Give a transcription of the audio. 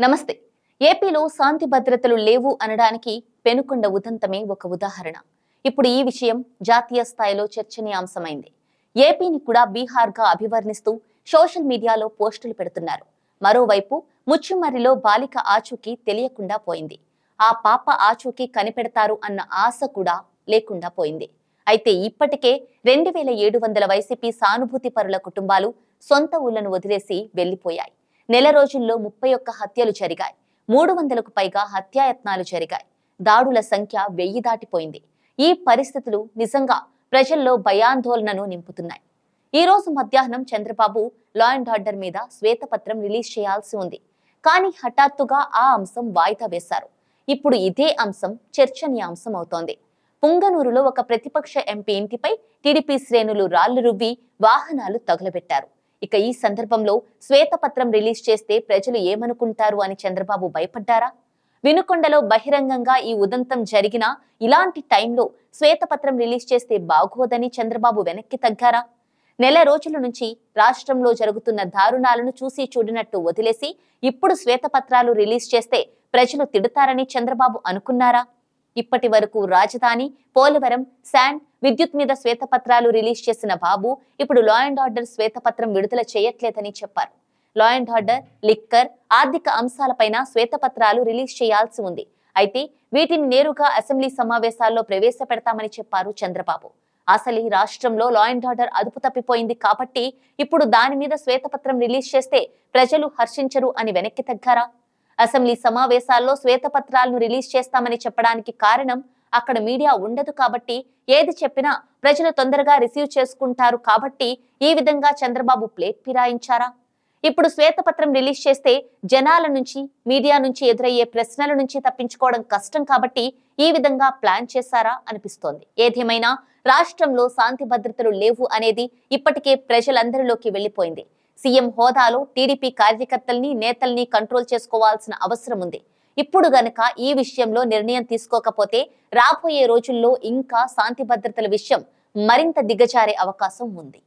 నమస్తే. ఏపీలో శాంతి భద్రతలు లేవు అనడానికి పెనుకొండ ఉదంతమే ఒక ఉదాహరణ. ఇప్పుడు ఈ విషయం జాతీయ స్థాయిలో చర్చనీయాంశమైంది. ఏపీని కూడా బీహార్గా అభివర్ణిస్తూ సోషల్ మీడియాలో పోస్టులు పెడుతున్నారు. మరోవైపు ముచ్చుమర్రిలో బాలిక ఆచూకీ తెలియకుండా పోయింది. ఆ పాప ఆచూకీ కనిపెడతారు అన్న ఆశ కూడా లేకుండా పోయింది. అయితే ఇప్పటికే రెండు వేల ఏడు వందల వైసీపీ సానుభూతి పరుల కుటుంబాలు సొంత ఊళ్ళను వదిలేసి వెళ్ళిపోయాయి నెల రోజుల్లో ముప్పై ఒక్క హత్యలు జరిగాయి. మూడు వందలకు పైగా హత్యాయత్నాలు జరిగాయి. దాడుల సంఖ్య వెయ్యి దాటిపోయింది. ఈ పరిస్థితులు నిజంగా ప్రజల్లో భయాందోళనను నింపుతున్నాయి. ఈ రోజు మధ్యాహ్నం చంద్రబాబు లా అండ్ ఆర్డర్ మీద శ్వేతపత్రం రిలీజ్ చేయాల్సి ఉంది. కానీ హఠాత్తుగా ఆ అంశం వాయిదా వేశారు. ఇప్పుడు ఇదే అంశం చర్చనీయాంశం అవుతోంది. పుంగనూరులో ఒక ప్రతిపక్ష ఎంపీ ఇంటిపై టీడీపీ శ్రేణులు రాళ్ళు రువ్వి వాహనాలు తగులబెట్టారు. ఇక ఈ సందర్భంలో శ్వేతపత్రం రిలీజ్ చేస్తే ప్రజలు ఏమనుకుంటారు అని చంద్రబాబు భయపడ్డారా? వినుకొండలో బహిరంగంగా ఈ ఉదంతం జరిగినా ఇలాంటి టైంలో శ్వేతపత్రం రిలీజ్ చేస్తే బాగోదని చంద్రబాబు వెనక్కి తగ్గారా? నెల రోజుల నుంచి రాష్ట్రంలో జరుగుతున్న దారుణాలను చూసి చూడినట్టు వదిలేసి ఇప్పుడు శ్వేతపత్రాలు రిలీజ్ చేస్తే ప్రజలు తిడతారని చంద్రబాబు అనుకున్నారా? ఇప్పటి వరకు రాజధాని పోలవరం శాండ్ విద్యుత్ మీద శ్వేతపత్రాలు రిలీజ్ చేసిన బాబు ఇప్పుడు లా అండ్ ఆర్డర్ శ్వేతపత్రం విడుదల చేయట్లేదని చెప్పారు. లా అండ్ ఆర్డర్ లిక్కర్ ఆర్థిక అంశాలపైన శ్వేతపత్రాలు రిలీజ్ చేయాల్సి ఉంది. అయితే వీటిని నేరుగా అసెంబ్లీ సమావేశాల్లో ప్రవేశపెడతామని చెప్పారు చంద్రబాబు. అసలు ఈ రాష్ట్రంలో లా అండ్ ఆర్డర్ అదుపు తప్పిపోయింది కాబట్టి ఇప్పుడు దాని మీద శ్వేతపత్రం రిలీజ్ చేస్తే ప్రజలు హర్షించరు అని వెనక్కి తగ్గారా? అసెంబ్లీ సమావేశాల్లో శ్వేతపత్రాలను రిలీజ్ చేస్తామని చెప్పడానికి కారణం అక్కడ మీడియా ఉండదు కాబట్టి ఏది చెప్పినా ప్రజలు తొందరగా రిసీవ్ చేసుకుంటారు కాబట్టి ఈ విధంగా చంద్రబాబు ప్లేట్ ఫిరాయించారా? ఇప్పుడు శ్వేతపత్రం రిలీజ్ చేస్తే జనాల నుంచి మీడియా నుంచి ఎదురయ్యే ప్రశ్నల నుంచి తప్పించుకోవడం కష్టం కాబట్టి ఈ విధంగా ప్లాన్ చేశారా అనిపిస్తోంది. ఏదేమైనా రాష్ట్రంలో శాంతి భద్రతలు లేవు అనేది ఇప్పటికే ప్రజలందరిలోకి వెళ్ళిపోయింది సీఎం హోదాలో టీడీపీ కార్యకర్తల్ని నేతల్ని కంట్రోల్ చేసుకోవాల్సిన అవసరం ఉంది. ఇప్పుడు గనక ఈ విషయంలో నిర్ణయం తీసుకోకపోతే రాబోయే రోజుల్లో ఇంకా శాంతి భద్రతల విషయం మరింత దిగజారే అవకాశం ఉంది.